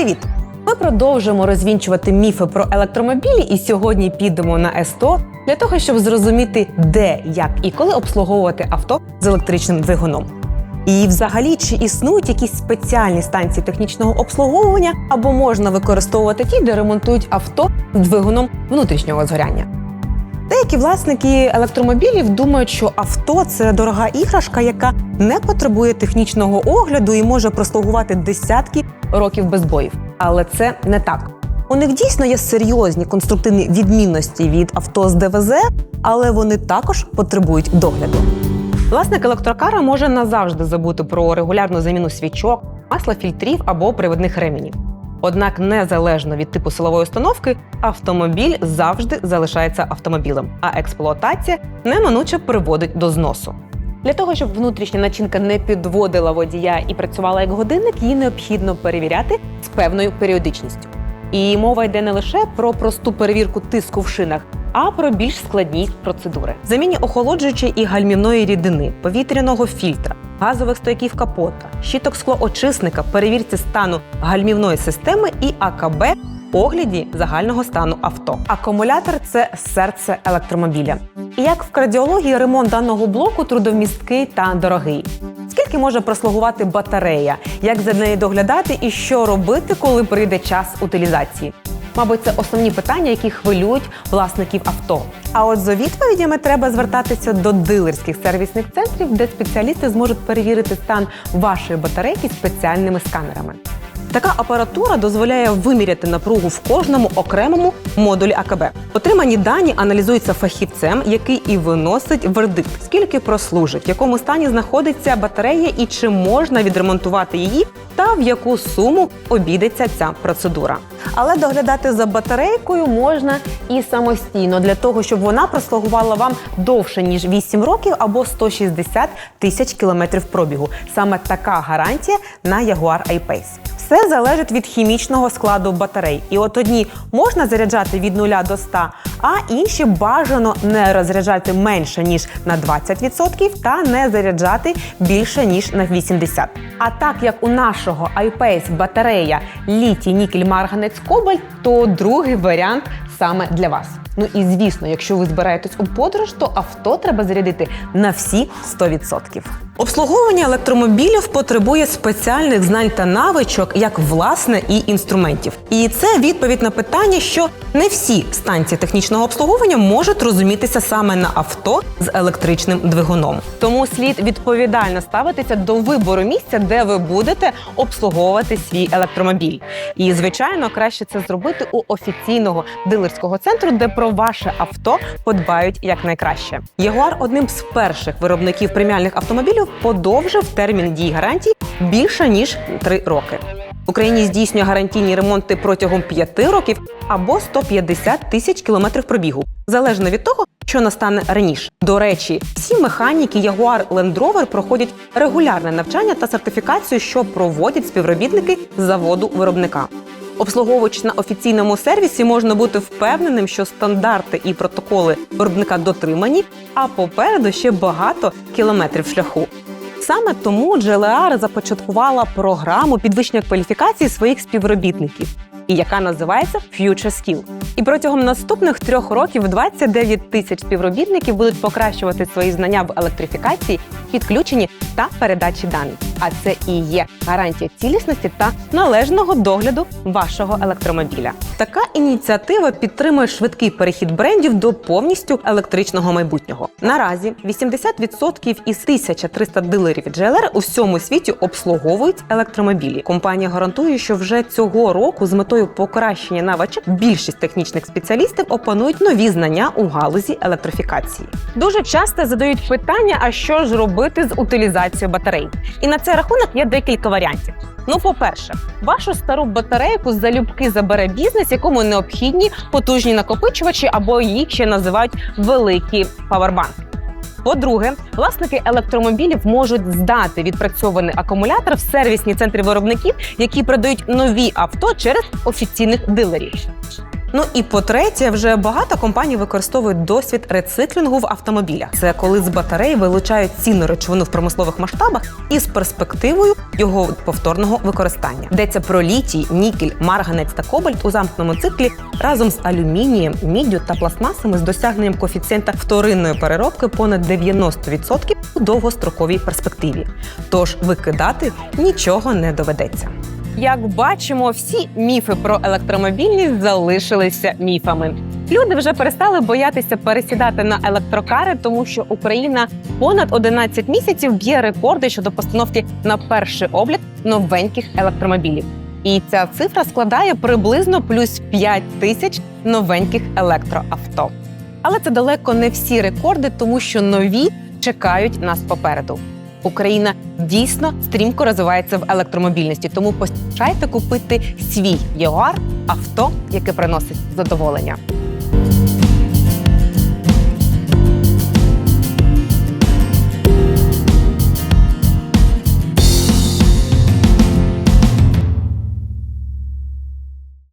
Привіт! Ми продовжуємо розвінчувати міфи про електромобілі, і сьогодні підемо на С100 для того, щоб зрозуміти, де, як і коли обслуговувати авто з електричним двигуном. І взагалі, чи існують якісь спеціальні станції технічного обслуговування, або можна використовувати ті, де ремонтують авто з двигуном внутрішнього згоряння. Деякі власники електромобілів думають, що авто це дорога іграшка, яка не потребує технічного огляду і може прослугувати десятки років без боїв. Але це не так. У них дійсно є серйозні конструктивні відмінності від авто з ДВЗ, але вони також потребують догляду. Власник електрокара може назавжди забути про регулярну заміну свічок, масла фільтрів або приводних ременів. Однак, незалежно від типу силової установки, автомобіль завжди залишається автомобілем, а експлуатація неминуче приводить до зносу. Для того, щоб внутрішня начинка не підводила водія і працювала як годинник, її необхідно перевіряти з певною періодичністю. І мова йде не лише про просту перевірку тиску в шинах, а про більш складні процедури: заміні охолоджуючої і гальмівної рідини, повітряного фільтра, газових стояків капота, щиток склоочисника, перевірці стану гальмівної системи і АКБ. Огляді загального стану авто. Акумулятор це серце електромобіля. І як в кардіології ремонт даного блоку трудомісткий та дорогий. Скільки може прослугувати батарея, як за нею доглядати і що робити, коли прийде час утилізації? Мабуть, це основні питання, які хвилюють власників авто. А от за відповідями треба звертатися до дилерських сервісних центрів, де спеціалісти зможуть перевірити стан вашої батарейки спеціальними сканерами. Така апаратура дозволяє виміряти напругу в кожному окремому модулі АКБ. Отримані дані аналізуються фахівцем, який і виносить вердикт, скільки прослужить, в якому стані знаходиться батарея і чи можна відремонтувати її, та в яку суму обійдеться ця процедура. Але доглядати за батарейкою можна і самостійно для того, щоб вона прослугувала вам довше ніж 8 років або 160 тисяч кілометрів пробігу. Саме така гарантія на Jaguar I-Pace. Все залежить від хімічного складу батарей. І от одні можна заряджати від 0 до 100, а інші бажано не розряджати менше ніж на 20% та не заряджати більше ніж на 80%. А так як у нашого iPace батарея літій, нікель, марганець, кобальт, то другий варіант саме для вас. Ну і звісно, якщо ви збираєтесь у подорож, то авто треба зарядити на всі 100%. Обслуговування електромобілів потребує спеціальних знань та навичок, як власне і інструментів. І це відповідь на питання, що не всі станції технічного обслуговування можуть розумітися саме на авто з електричним двигуном. Тому слід відповідально ставитися до вибору місця, де ви будете обслуговувати свій електромобіль. І звичайно, краще це зробити у офіційного дилерського центру, де про ваше авто подбають якнайкраще. Ягуар одним з перших виробників преміальних автомобілів подовжив термін дії гарантій більше ніж 3 роки. Україні здійснює гарантійні ремонти протягом 5 років або 150 тисяч кілометрів пробігу, залежно від того, що настане раніше. До речі, всі механіки Jaguar Land Rover проходять регулярне навчання та сертифікацію, що проводять співробітники заводу виробника. Обслуговуючи на офіційному сервісі, можна бути впевненим, що стандарти і протоколи виробника дотримані, а попереду ще багато кілометрів шляху. Саме тому GLR започаткувала програму підвищення кваліфікації своїх співробітників, і яка називається Future Skill. І протягом наступних трьох років 29 тисяч співробітників будуть покращувати свої знання в електрифікації, підключенні та передачі даних. А це і є гарантія цілісності та належного догляду вашого електромобіля. Така ініціатива підтримує швидкий перехід брендів до повністю електричного майбутнього. Наразі 80% із 1300 дилерів GLR у всьому світі обслуговують електромобілі. Компанія гарантує, що вже цього року з метою покращення навичок більшість технічних спеціалістів опанують нові знання у галузі електрифікації. Дуже часто задають питання: а що ж робити з утилізацією батарей? І на цей рахунок є декілька варіантів. Ну, по-перше, вашу стару батарейку залюбки забере бізнес, якому необхідні потужні накопичувачі, або їх ще називають великі павербанки. По-друге, власники електромобілів можуть здати відпрацьований акумулятор в сервісні центри виробників, які продають нові авто через офіційних дилерів. Ну і по-третє, вже багато компаній використовують досвід рециклінгу в автомобілях. Це коли з батарей вилучають цінну речовину в промислових масштабах із перспективою його повторного використання. Йдеться про літій, нікель, марганець та кобальт у замкненому циклі разом з алюмінієм, міддю та пластмасами з досягненням коефіцієнта вторинної переробки понад 90% у довгостроковій перспективі. Тож викидати нічого не доведеться. Як бачимо, всі міфи про електромобільність залишилися міфами. Люди вже перестали боятися пересідати на електрокари, тому що Україна понад 11 місяців б'є рекорди щодо постановки на перший облік новеньких електромобілів. І ця цифра складає приблизно плюс 5 тисяч новеньких електроавто. Але це далеко не всі рекорди, тому що нові чекають нас попереду. Україна дійсно стрімко розвивається в електромобільності, тому поспішайте купити свій ЄОАР авто, яке приносить задоволення.